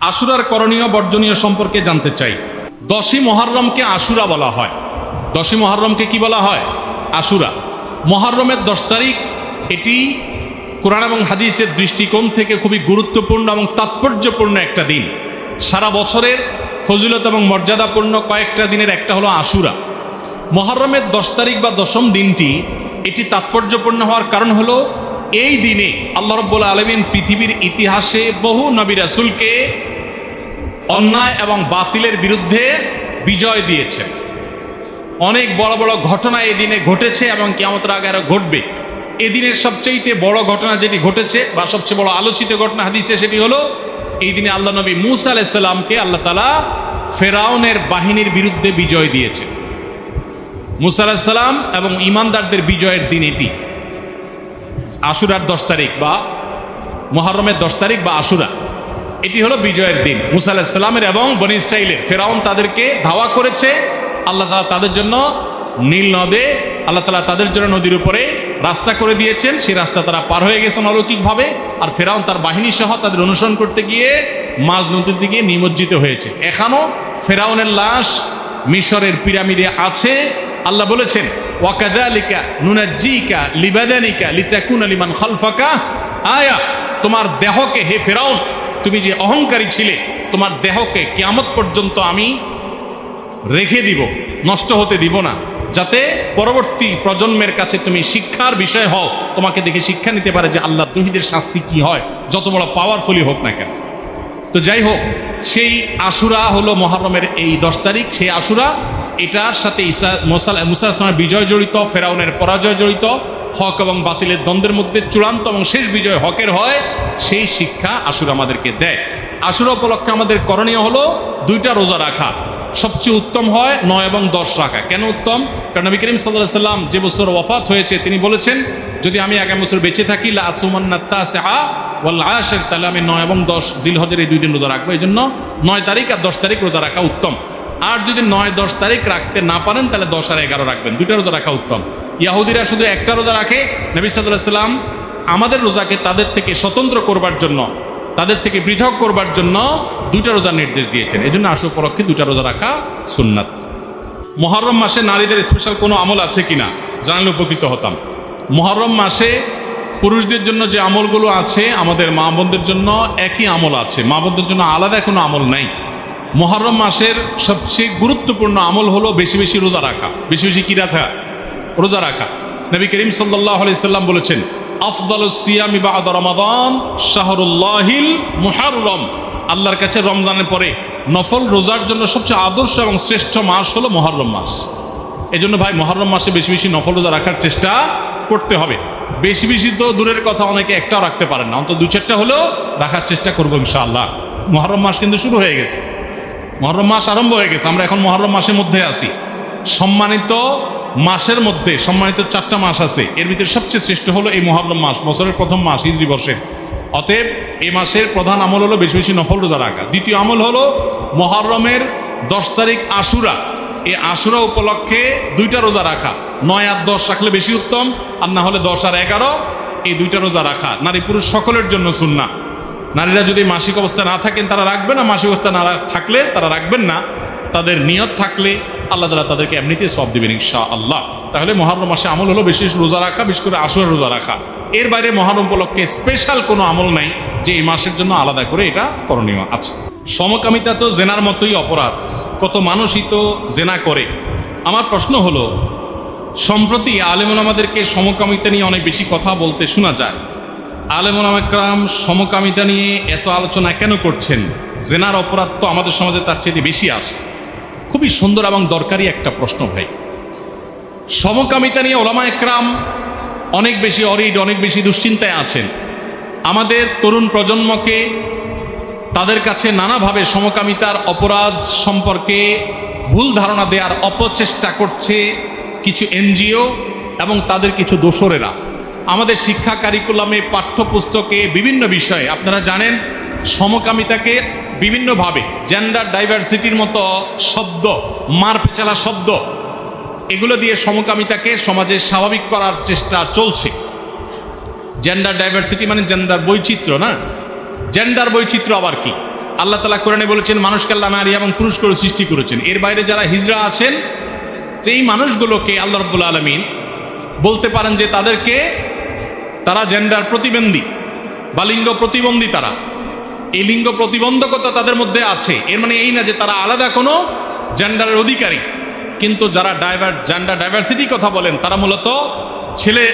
আশুরার করণীয় বর্জনীয় সম্পর্কে জানতে চাই। দশই মহারমকে আশুরা বলা হয়। দশই মহারমকে কি বলা হয়? আশুরা। মহারমের দশ তারিখ, এটি কোরআন এবং হাদিসের দৃষ্টিকোণ থেকে খুবই গুরুত্বপূর্ণ এবং তাৎপর্যপূর্ণ একটা দিন। সারা বছরের ফজিলত এবং মর্যাদাপূর্ণ কয়েকটা দিনের, একটা হলো আশুরা। মহরমের দশ তারিখ বা দশম দিনটি, এটি তাৎপর্যপূর্ণ হওয়ার কারণ হলো, এই দিনে আল্লাহ রব্বুল আলমিন পৃথিবীর ইতিহাসে বহু নবী রাসুলকে অন্যায় এবং বাতিলের বিরুদ্ধে বিজয় দিয়েছেন অনেক বড় বড় ঘটনা এদিনে ঘটেছে এবং কেমতের আগে আরও ঘটবে। এদিনের সবচেয়ে বড় ঘটনা যেটি ঘটেছে বা সবচেয়ে বড় আলোচিত ঘটনা হাদিসে সেটি হলো, এই দিনে আল্লাহ নবী মুসা আলাইসাল্লামকে আল্লাহ তালা ফেরাউনের বাহিনীর বিরুদ্ধে বিজয় দিয়েছে। মুসা আলাহিসাল্লাম এবং ইমানদারদের বিজয়ের দিন এটি। আশুরার দশ তারিখ বা মহরমের দশ তারিখ বা আশুরা। এটি হলো বিজয়ের দিন। মুসা আলাহিসাল্লামের এবং বনি ইসরাইলের ফেরাউন তাদেরকে ধাওয়া করেছে। আল্লাহ তালা তাদের জন্য নীল নদে, আল্লাহ তালা তাদের জন্য নদীর উপরে রাস্তা করে দিয়েছেন। সেই রাস্তা তারা পার হয়ে গেছেন অলৌকিকভাবে। আর ফেরাউন তার বাহিনী সহ তাদের অনুসরণ করতে গিয়ে মাঝ নদীর দিকে নিমজ্জিত হয়েছে। এখনও ফেরাউনের লাশ মিশরের পিরামিডে আছে। আল্লাহ বলেছেন ওয়াকাদালিকা নুনাজ্জিকা লিবাদানিকা লিতাকুনা লিমান খালফাকা। আয়া, তোমার দেহকে হে ফেরাউন তুমি যে অহংকারী ছিলে, তোমার দেহকে কেয়ামত পর্যন্ত আমি রেখে দিব, নষ্ট হতে দিব না। যাতে পরবর্তী প্রজন্মের কাছে তুমি শিক্ষার বিষয় হও, তোমাকে দেখে শিক্ষা নিতে পারে যে আল্লাহ তহিদের শাস্তি কি হয়, যত বড় পাওয়ারফুলি হোক না কেন। তো যাই হোক, সেই আশুরা হলো মহরমের এই দশ তারিখ। সেই আশুরা, এটার সাথে ইসা মুসা আসলামের বিজয় জড়িত, ফেরাউনের পরাজয় জড়িত। হক এবং বাতিলের দ্বন্দ্বের মধ্যে চূড়ান্ত এবং শেষ বিজয় হকের হয়, সেই শিক্ষা আসুর আমাদেরকে দেয়। আশুরা উপলক্ষে আমাদের করণীয় হলো দুইটা রোজা রাখা। সবচেয়ে উত্তম হয় নয় এবং দশ রাখা। কেন উত্তম? কারণ নবী করিম সাল্লাহ সাল্লাম যে বছর ওয়াফাত হয়েছে, তিনি বলেছেন, যদি আমি আগামী বছর বেঁচে থাকি তাহলে আমি নয় এবং দশ জিল হজের এই দুই দিন রোজা রাখব। এই জন্য নয় তারিখ আর দশ তারিখ রোজা রাখা উত্তম। আর যদি নয় দশ তারিখ রাখতে না পারেন, তাহলে দশ আর এগারো রাখবেন। দুইটা রোজা রাখা উত্তম। ইয়াহুদিরা শুধু একটা রোজা রাখে? নবী সাল্লাহ সাল্লাম আমাদের রোজাকে তাদের থেকে স্বতন্ত্র করবার জন্য, তাদের থেকে পৃথক করবার জন্য দুইটা রোজা নির্দেশ দিয়েছেন। এই জন্য আশু উপলক্ষে দুইটা রোজা রাখা সুন্নাত। মহরম মাসে নারীদের স্পেশাল কোনো আমল আছে কিনা? জানলে উপকৃত হতাম। মহরম মাসে পুরুষদের জন্য যে আমলগুলো আছে, আমাদের মা বোনদের জন্য একই আমল আছে। মা বোনদের জন্য আলাদা কোনো আমল নাই। মহরম মাসের সবচেয়ে গুরুত্বপূর্ণ আমল হলো বেশি বেশি রোজা রাখা। বেশি বেশি কি রাখা? রোজা রাখা। নবী করিম সাল্লাম বলেছেন, আফদল শাহরুল্লাহিল আল্লাহর কাছে রমজানের পরে নফল রোজার জন্য সবচেয়ে আদর্শ এবং শ্রেষ্ঠ মাস হলো মহরম মাস। এই জন্য ভাই মহরম মাসে বেশি বেশি নফল রোজা রাখার চেষ্টা করতে হবে। বেশি বেশি তো দূরের কথা অনেকে একটাও রাখতে পারেন না। অন্তত দু চারটা হলেও রাখার চেষ্টা করব ইনশাআল্লাহ। মহরম মাস কিন্তু শুরু হয়ে গেছে। মহরম মাস আরম্ভ হয়ে গেছে। আমরা এখন মহরম মাসের মধ্যে আছি। সম্মানিত মাসের মধ্যে সম্মানিত চারটা মাস আছে। এর ভিতরে সবচেয়ে শ্রেষ্ঠ হলো এই মহরম মাস, বছরের প্রথম মাস, হিজরি বর্ষের অতএব এই মাসের প্রধান আমল হলো বেশি বেশি নফল রোজা রাখা। দ্বিতীয় আমল হলো মহরমের দশ তারিখ আশুরা। এই আশুরা উপলক্ষে দুইটা রোজা রাখা। নয় আর দশ রাখলে বেশি উত্তম, আর না হলে দশ আর এগারো, এই দুইটা রোজা রাখা। নারী পুরুষ সকলের জন্য সুন্না নারীরা যদি মাসিক অবস্থা না থাকেন, তারা রাখবে না। মাসিক অবস্থা না থাকলে তারা রাখবেন না। তাদের নিয়ত থাকলে আল্লাহ তালা তাদেরকে এমনিতে সব দেবেন ইনশা আল্লাহ তাহলে মহরম মাসে আমল হলো বিশেষ রোজা রাখা, বিশেষ করে আসরের রোজা রাখা। এর বাইরে মহরম উপলক্ষে স্পেশাল কোনো আমল নাই, যে এই মাসের জন্য আলাদা করে এটা করণীয় আছে। সমকামিতা তো জেনার মতোই অপরাধ, কত মানুষই তো জেনা করে। আমার প্রশ্ন হলো, সম্প্রতি আলেমুল আমাদেরকে সমকামিতা নিয়ে অনেক বেশি কথা বলতে শোনা যায়। আলেমুল একরাম সমকামিতা নিয়ে এত আলোচনা কেন করছেন? জেনার অপরাধ তো আমাদের সমাজে তার চেয়ে বেশি আসে। খুবই সুন্দর এবং দরকারি একটা প্রশ্ন ভাই। সমকামিতা নিয়ে ওলামা একরাম অনেক বেশি অরিড, অনেক বেশি দুশ্চিন্তায় আছেন। আমাদের তরুণ প্রজন্মকে তাদের কাছে নানাভাবে সমকামিতার অপরাধ সম্পর্কে ভুল ধারণা দেওয়ার অপচেষ্টা করছে কিছু এনজিও এবং তাদের কিছু দোসরেরা। আমাদের শিক্ষা কারিকুলামে, পাঠ্যপুস্তকে বিভিন্ন বিষয়ে আপনারা জানেন সমকামিতাকে বিভিন্নভাবে জেন্ডার ডাইভার্সিটির মতো শব্দ, মার পেচালা শব্দ, এগুলো দিয়ে সমকামিতাকে সমাজে স্বাভাবিক করার চেষ্টা চলছে। জেন্ডার ডাইভার্সিটি মানে জেন্ডার বৈচিত্র্য, না? জেন্ডার বৈচিত্র্য আবার কি? আল্লাহ তালা কোরআনে বলেছেন, মানুষকে আল্লাহ নারী এবং পুরুষ করে সৃষ্টি করেছেন। এর বাইরে যারা হিজরা আছেন সেই মানুষগুলোকে আল্লাহ রব্বুল আলমিন বলতে পারেন যে তাদেরকে তারা জেন্ডার প্রতিবন্ধী বা লিঙ্গ প্রতিবন্ধী তারা। এই লিঙ্গ প্রতিবন্ধকতা তাদের মধ্যে আছে। এর মানে এই না যে তারা আলাদা কোনো জেন্ডারের অধিকারী। কিন্তু যারা ডাইভার জেন্ডার ডাইভার্সিটি কথা বলেন, তারা মূলত ছেলে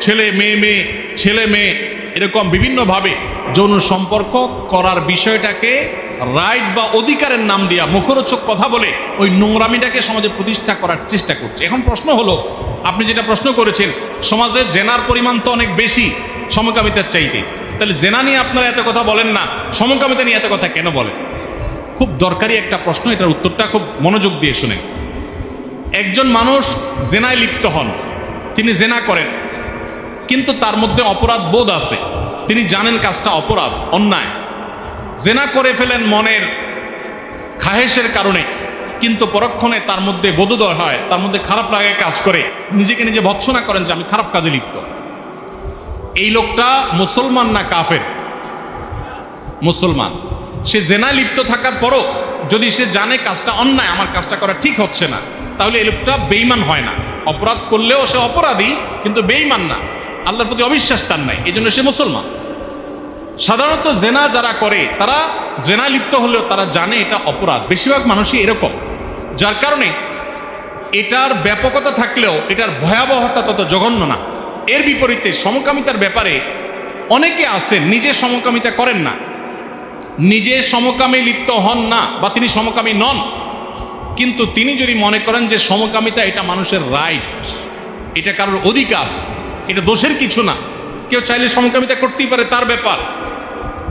ছেলে, মেয়ে মেয়ে, ছেলে, মেয়ে, এরকম বিভিন্নভাবে যৌন সম্পর্ক করার বিষয়টাকে রাইট বা অধিকারের নাম দিয়া মুখরোচক কথা বলে ওই নোংরামিটাকে সমাজে প্রতিষ্ঠা করার চেষ্টা করছে। এখন প্রশ্ন হলো, আপনি যেটা প্রশ্ন করেছেন, সমাজে জেনার পরিমাণ তো অনেক বেশি সমকামিতার চাইতে। তাহলে জেনা নিয়ে আপনারা এত কথা বলেন না, সমকামিতা নিয়ে এত কথা কেন বলেন? খুব দরকারি একটা প্রশ্ন, এটার উত্তরটা খুব মনোযোগ দিয়ে শুনেন একজন মানুষ জেনায় লিপ্ত হন, তিনি জেনা করেন, কিন্তু তার মধ্যে অপরাধ বোধ আছে। তিনি জানেন কাজটা অপরাধ, অন্যায়। জেনা করে ফেলেন মনের খাহেসের কারণে, কিন্তু পরক্ষণে তার মধ্যে বোধোদয় হয়, তার মধ্যে খারাপ লাগে কাজ করে। নিজেকে নিজে ভৎসনা করেন যে আমি খারাপ কাজে লিপ্ত। এই লোকটা মুসলমান না কাফের? মুসলমান। সে জেনায় লিপ্ত থাকার পরও যদি সে জানে কাজটা অন্যায়, আমার কাজটা করা ঠিক হচ্ছে না, তাহলে এই লোকটা বেইমান হয় না। অপরাধ করলেও সে অপরাধী, কিন্তু বেইমান না। আল্লাহর প্রতি অবিশ্বাস তার নাই এই জন্য সে মুসলমান। সাধারণত জেনা যারা করে, তারা জেনা লিপ্ত হলেও তারা জানে এটা অপরাধ। বেশিরভাগ মানুষই এরকম। যার কারণে এটার ব্যাপকতা থাকলেও, এটার ভয়াবহতা তত জঘন্য না। এর বিপরীতে সমকামিতার ব্যাপারে অনেকে আছেন নিজে সমকামিতা করেন না। নিজে সমকামে লিপ্ত হন না বা তিনি সমকামী নন। কিন্তু তিনি যদি মনে করেন যে সমকামিতা এটা মানুষের রাইট এটা কারোর অধিকার, এটা দোষের কিছু না। কেউ চাইলে সমকামিতা করতেই পারে, তার ব্যাপার।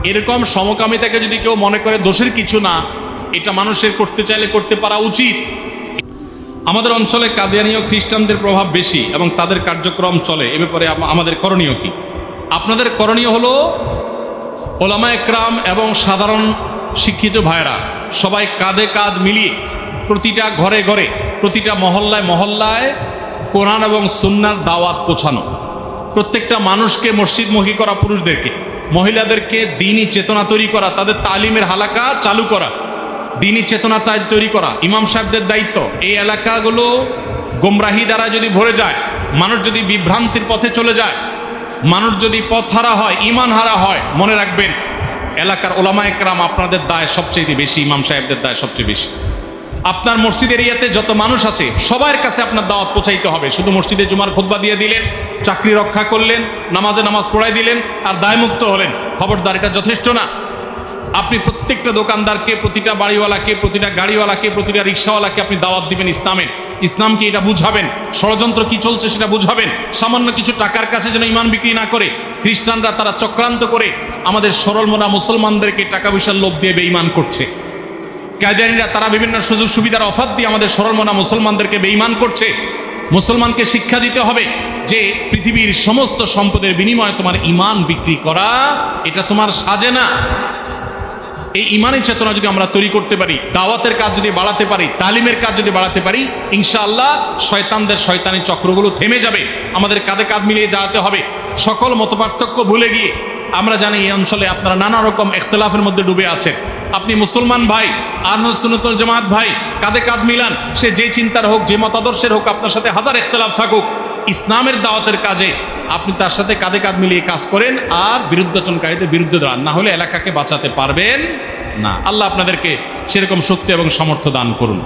এরকম সমকামিতাকে যদি কেউ মনে করে দোষের কিছু না, এটা মানুষের করতে চাইলে করতে পারা উচিত। আমাদের অঞ্চলে কাদিয়ানীয় খ্রিস্টানদের প্রভাব বেশি এবং তাদের কার্যক্রম চলে। এ ব্যাপারে আমাদের করণীয় কি? আপনাদের করণীয় হলো ওলামা একরাম এবং সাধারণ শিক্ষিত ভাইরা সবাই কাঁধে কাঁধ মিলিয়ে প্রতিটা ঘরে ঘরে, প্রতিটা মহল্লায় মহল্লায় কোরআন এবং সুন্নার দাওয়াত পৌঁছানো। প্রত্যেকটা মানুষকে মসজিদমুখী করা পুরুষদেরকে, মহিলাদেরকে দিনই চেতনা তৈরি করা, তাদের তালিমের হালাকা চালু করা। দিনই চেতনা তৈরি করা। ইমাম সাহেবদের দায়িত্ব। এই এলাকাগুলো গোমরাহি দ্বারা যদি ভরে যায়, মানুষ যদি বিভ্রান্তির পথে চলে যায়, মানুষ যদি পথ হারা হয় ইমান হারা হয়, মনে রাখবেন, এলাকার ওলামা একরাম আপনাদের দায় সবচেয়ে বেশি, ইমাম সাহেবদের দায় সবচেয়ে বেশি। আপনার মসজিদ এরিয়াতে যত মানুষ আছে সবার কাছে আপনার দাওয়াত পৌঁছাইতে হবে। শুধু মসজিদে জুমার খোদবা দিয়ে দিলেন, চাকরি রক্ষা করলেন, নামাজে নামাজ পড়াই দিলেন, আর দায়মুক্ত হলেন। খবরদার, এটা যথেষ্ট না। আপনি প্রত্যেকটা দোকানদারকে, প্রতিটা বাড়িওয়ালাকে, প্রতিটা গাড়িওয়ালাকে, প্রতিটা রিক্সাওয়ালাকে আপনি দাওয়াত দিবেন ইসলামের। ইসলামকে এটা বুঝাবেন? ষড়যন্ত্র কি চলছে সেটা বুঝাবেন? সামান্য কিছু টাকার কাছে যেন ইমান বিক্রি না করে, খ্রিস্টানরা তারা চক্রান্ত করে আমাদের সরল মোনা মুসলমানদেরকে টাকা পয়সার লোভ দিয়ে বেঈমান করছে। কায়দানিরা তারা বিভিন্ন সুযোগ সুবিধার অফার দিয়ে আমাদের সরল সরলমনা মুসলমানদেরকে বেঈমান করছে। মুসলমানকে শিক্ষা দিতে হবে যে পৃথিবীর সমস্ত সম্পদের বিনিময়ে তোমার ইমান বিক্রি করা, এটা তোমার সাজে না। এই ইমানের চেতনা যদি আমরা তৈরি করতে পারি, দাওয়াতের কাজ যদি বাড়াতে পারি, তালিমের কাজ যদি বাড়াতে পারি, ইনশাআল্লাহ শয়তানদের শয়তানি চক্রগুলো থেমে যাবে। আমাদের কাঁধে কাঁধ মিলিয়ে যাওয়াতে হবে। সকল মতপার্থক্য ভুলে গিয়ে আমরা জানি এই অঞ্চলে আপনারা নানা রকম এখতলাফের মধ্যে ডুবে আছেন। আপনি মুসলমান ভাই আনসুনতুল জামাত ভাই, কাঁধে কাঁধ মিলান, সে যে চিন্তার হোক, যে মতাদর্শের হোক, আপনার সাথে হাজার এখতলাফ থাকুক। ইসলামের দাওয়াতের কাজে আপনি তার সাথে কাঁধে কাঁধ মিলিয়ে কাজ করেন আর বিরুদ্ধাচরণকারীদের বিরুদ্ধে দাঁড়ান। না হলে এলাকাকে বাঁচাতে পারবেন না। আল্লাহ আপনাদেরকে সেরকম শক্তি এবং সামর্থ্য দান করুন।